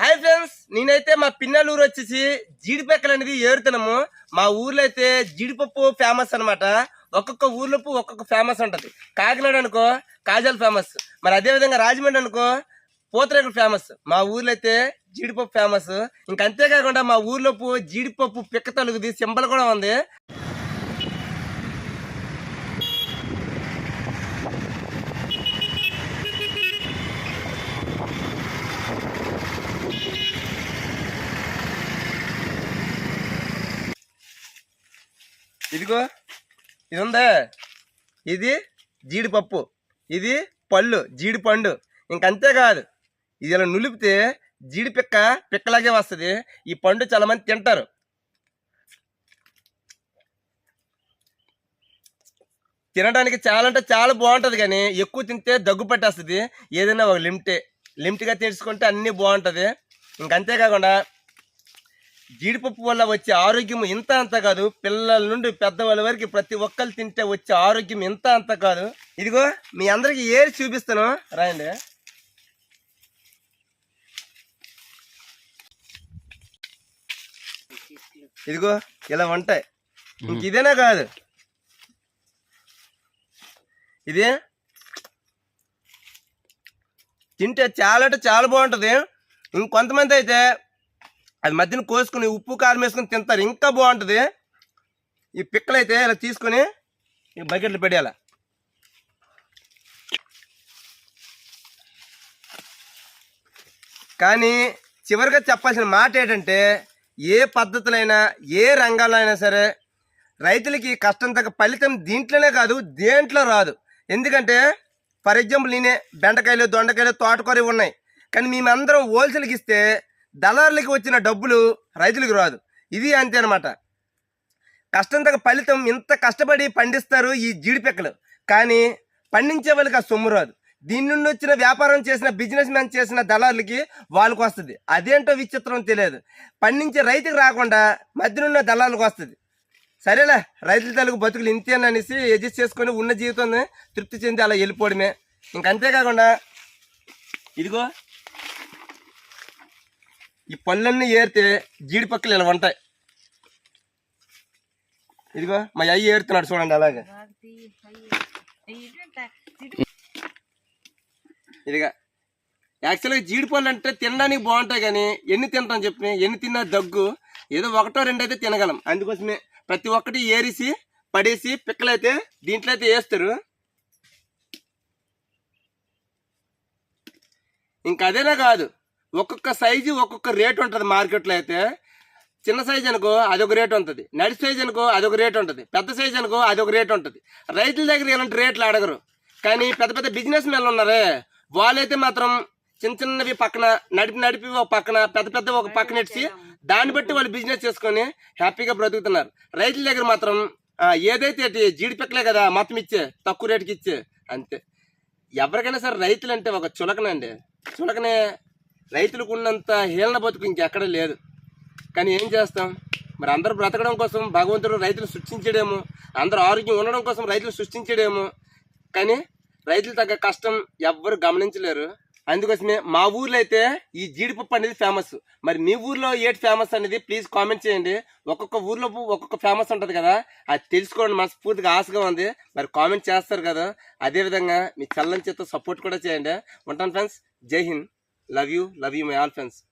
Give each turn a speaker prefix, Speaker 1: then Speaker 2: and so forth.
Speaker 1: Hi friends నేనైతే మా పిన్నల ఊరు వచ్చేసి జీడిపెక్కలు అనేది ఏరుతున్నాము. మా ఊర్లో అయితే జీడిపప్పు ఫేమస్ అన్నమాట. ఒక్కొక్క ఊర్లో ఒక్కొక్క ఫేమస్ ఉంటుంది. కాకినాడ అనుకో కాజల్ ఫేమస్ మరి అదే విధంగా రాజమండ్రి అనుకో పూతరేకులు ఫేమస్ మా ఊర్లో అయితే జీడిపప్పు ఫేమస్ ఇంక అంతేకాకుండా మా ఊర్లోపు జీడిపప్పు పిక్క తలుగుది సింబల్ కూడా ఉంది. ఇదిగో ఇది ఉందా ఇది జీడిపప్పు. ఇది పళ్ళు జీడిపండు. ఇంకంతేకాదు ఇది ఇలా నులిపితే జీడి పిక్క పిక్కలాగే వస్తుంది. ఈ పండు చాలా మంది తింటారు. తినడానికి చాలా అంటే చాలా బాగుంటుంది కానీ ఎక్కువ తింటే దగ్గు పట్టేస్తుంది. ఏదైనా ఒక లిమిటే. లిమిట్గా తీసుకుంటే అన్నీ బాగుంటుంది. ఇంకంతేకాకుండా జీడిపప్పు వల్ల వచ్చే ఆరోగ్యం ఇంత అంత కాదు. పిల్లల నుండి పెద్దవాళ్ళ వరకు ప్రతి ఒక్కరు తింటే వచ్చే ఆరోగ్యం ఇంత అంత కాదు. ఇదిగో మీ అందరికి ఏరి చూపిస్తాను. రాయండి. ఇదిగో ఇలా ఉంటాయి. ఇంక ఇదేనా కాదు? ఇది తింటే చాలా అంటే చాలా బాగుంటుంది. ఇంకొంతమంది అయితే అది మధ్యన కోసుకుని ఉప్పు కారం వేసుకుని తింటారు. ఇంకా బాగుంటుంది. ఈ పిక్కలు అయితే ఇలా తీసుకొని ఈ బకెట్లు పెట్టేయాల. కానీ చివరిగా చెప్పాల్సిన మాట ఏంటంటే ఏ పద్ధతులైనా ఏ రంగాల్లో అయినా సరే రైతులకి కష్టం తగ్గ ఫలితం దీంట్లోనే కాదు దేంట్లో రాదు. ఎందుకంటే ఫర్ ఎగ్జాంపుల్ నేనే బెండకాయలు దొండకాయలు తోటకూరవి ఉన్నాయి. కానీ మేమందరం హోల్సేల్కి ఇస్తే దళారులకి వచ్చిన డబ్బులు రైతులకు రాదు. ఇది అంతే అనమాట కష్టం తగ్గ ఫలితం ఇంత కష్టపడి పండిస్తారు ఈ జీడిపెక్కలు. కానీ పండించే వాళ్ళకి ఆ సొమ్ము రాదు. దీని నుండి వచ్చిన వ్యాపారం చేసిన బిజినెస్ మ్యాన్ చేసిన దళారులకి వాళ్ళకి వస్తుంది. అదేంటో విచిత్రం తెలియదు. పండించే రైతుకు రాకుండా మధ్యనున్న దళాలకు వస్తుంది. సరేలే రైతుల తలకు బతుకులు ఇంతేననేసి అడ్జస్ట్ చేసుకొని ఉన్న జీవితాన్ని తృప్తి చెంది అలా వెళ్ళిపోవడమే. ఇంకంతేకాకుండా ఇదిగో ఈ పళ్ళన్నీ ఏరితే జీడిపక్కలు ఇలా ఉంటాయి ఇదిగో మా అయ్యి ఏరుతున్నాడు చూడండి అలాగే. ఇదిగా. యాక్చువల్గా జీడిపళ్ళు అంటే తినడానికి బాగుంటాయి కానీ ఎన్ని తింటాం చెప్పి ఎన్ని తిన్నా దగ్గు. ఏదో ఒకటో రెండు అయితే తినగలం. అందుకోసమే ప్రతి ఒక్కటి ఏరిసి పడేసి పిక్కలైతే దీంట్లో అయితే వేస్తారు ఇంకా అదేనా కాదు. ఒక్కొక్క సైజు ఒక్కొక్క రేట్ ఉంటుంది మార్కెట్లో అయితే. చిన్న సైజ్ అనుకో అదొక రేట్ ఉంటుంది. నడి సైజ్ అనుకో అదొక రేట్ ఉంటుంది. పెద్ద సైజ్ అనుకో అదొక రేట్ ఉంటుంది. రైతుల దగ్గర ఇలాంటి రేట్లు అడగరు. కానీ పెద్ద పెద్ద బిజినెస్ మెన్లు ఉన్నారే వాళ్ళైతే మాత్రం చిన్న చిన్నవి పక్కన నడిపి నడిపి ఒక పక్కన పెద్ద పెద్ద ఒక పక్కన ఇచ్చి దాన్ని బట్టి వాళ్ళు బిజినెస్ చేసుకొని హ్యాపీగా బ్రతుకుతున్నారు. రైతుల దగ్గర మాత్రం ఏదైతే జీడిపెక్కలే కదా మొత్తం ఇచ్చే తక్కువ రేటుకి ఇచ్చే అంతే. ఎవరికైనా సరే రైతులు అంటే ఒక చులకనండి చులకనే రైతులకు ఉన్నంత హీలన బతుకు ఇంకెక్కడ లేదు. కానీ ఏం చేస్తాం? మరి అందరూ బ్రతకడం కోసం భగవంతుడు రైతులు సృష్టించడేమో అందరూ ఆరోగ్యం ఉండడం కోసం రైతులు సృష్టించడేమో కానీ రైతులు తగ్గ కష్టం ఎవ్వరు గమనించలేరు. అందుకోసమే మా ఊర్లో అయితే ఈ జీడిపప్పు అనేది ఫేమస్. మరి మీ ఊర్లో ఏటి ఫేమస్ అనేది ప్లీజ్ కామెంట్ చేయండి. ఒక్కొక్క ఊర్లో ఒక్కొక్క ఫేమస్ ఉంటుంది కదా అది తెలుసుకోవడం మనస్ఫూర్తిగా ఆశగా ఉంది. మరి కామెంట్ చేస్తారు కదా. అదేవిధంగా మీ చల్లని చేత సపోర్ట్ కూడా చేయండి. ఉంటాను ఫ్రెండ్స్. జై Hind. Love you. Love you, my all friends.